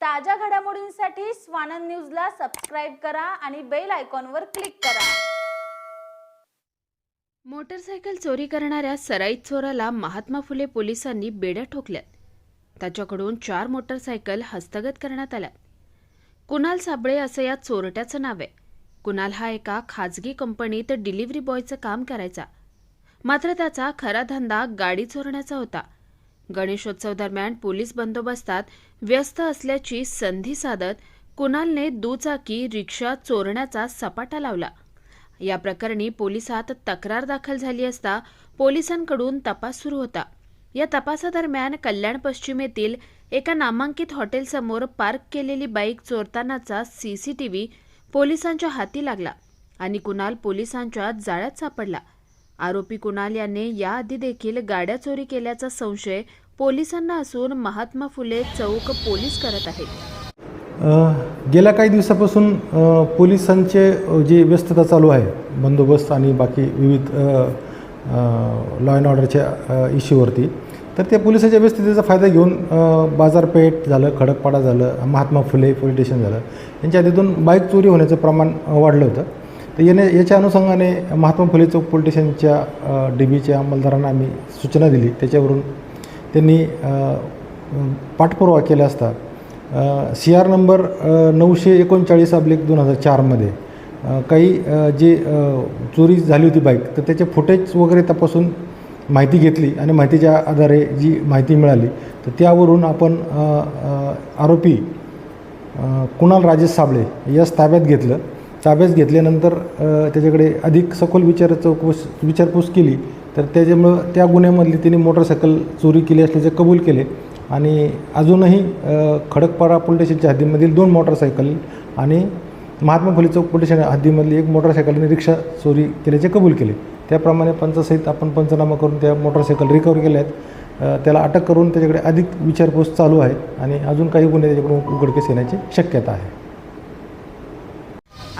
ताज्या घडामोडींसाठी स्वानंद न्यूजला सबस्क्राईब करा आणि बेल आयकॉनवर क्लिक करा. मोटरसायकल चोरी करणाऱ्या सराईत चोराला महात्मा फुले पोलिसांनी बेड्या ठोकल्यात. त्याच्याकडून चार मोटरसायकल हस्तगत करण्यात आल्या कुणाल साबळे असं या चोरट्याचं नाव आहे. कुणाल हा एका खाजगी कंपनीत डिलिव्हरी बॉयचं काम करायचा. मात्र त्याचा खरा धंदा गाडी चोरण्याचा होता. गणेशोत्सव दरम्यान पोलीस बंदोबस्तात व्यस्त असल्याची संधी साधत कुणालने दुचाकी रिक्षा चोरण्याचा सपाटा लावला. या प्रकरणी पोलिसात तक्रार दाखल झाली असता पोलिसांकडून तपास सुरू होता. या तपासादरम्यान कल्याण पश्चिमेतील एका नामांकित हॉटेलसमोर पार्क केलेली बाईक चोरतानाचा सीसीटीव्ही पोलिसांच्या हाती लागला आणि कुणाल पोलिसांच्या जाळ्यात सापडला. आरोपी कुणाल याने याआधी देखील गाड्या चोरी केल्याचा संशय पोलिसांना असून महात्मा फुले चौक पोलीस करत आहेत. गेल्या काही दिवसापासून पोलिसांचे जी व्यस्तता चालू आहे बंदोबस्त आणि बाकी विविध लॉ अँड ऑर्डरच्या इश्यूवरती तर त्या पोलिसांच्या व्यस्ततेचा फायदा घेऊन बाजारपेठ झालं खडकपाडा झालं महात्मा फुले पोलीस स्टेशन झालं यांच्या आधीतून बाईक चोरी होण्याचं प्रमाण वाढलं होतं. तर याने याच्या अनुषंगाने महात्मा फुले चौक पोलीस स्टेशनच्या डी बीच्या अंमलदारांना आम्ही सूचना दिली. त्याच्यावरून त्यांनी पाठपुरावा केला असता. सी आर नंबर नऊशे एकोणचाळीस अब्लिक दोन हजार चारमध्ये काही जे चोरी झाली होती बाईक तर त्याचे फुटेज वगैरे तपासून माहिती घेतली आणि माहितीच्या आधारे जी माहिती मिळाली तर त्यावरून आपण आरोपी कुणाल राजेश साबळे यास ताब्यात घेतलं. ताब्यात घेतल्यानंतर त्याच्याकडे अधिक सखोल विचार चौकस विचारपूस केली. तर त्याच्यामुळं त्या गुन्ह्यामधली तिने मोटरसायकल चोरी केली असल्याचे कबूल केले. आणि अजूनही खडकपाडा पोलीस स्टेशनच्या हद्दीमधील दोन मोटरसायकल आणि महात्मा फुले चौक पोलीस स्टेशन हद्दीमधली एक मोटरसायकल आणि रिक्षा चोरी केल्याचे कबूल केले. त्याप्रमाणे पंचासहित आपण पंचनामा करून त्या मोटरसायकल रिकवर केल्या आहेत. त्याला अटक करून त्याच्याकडे अधिक विचारपूस चालू आहे आणि अजून काही गुन्हे त्याच्याकडून उघडकीस येण्याची शक्यता आहे.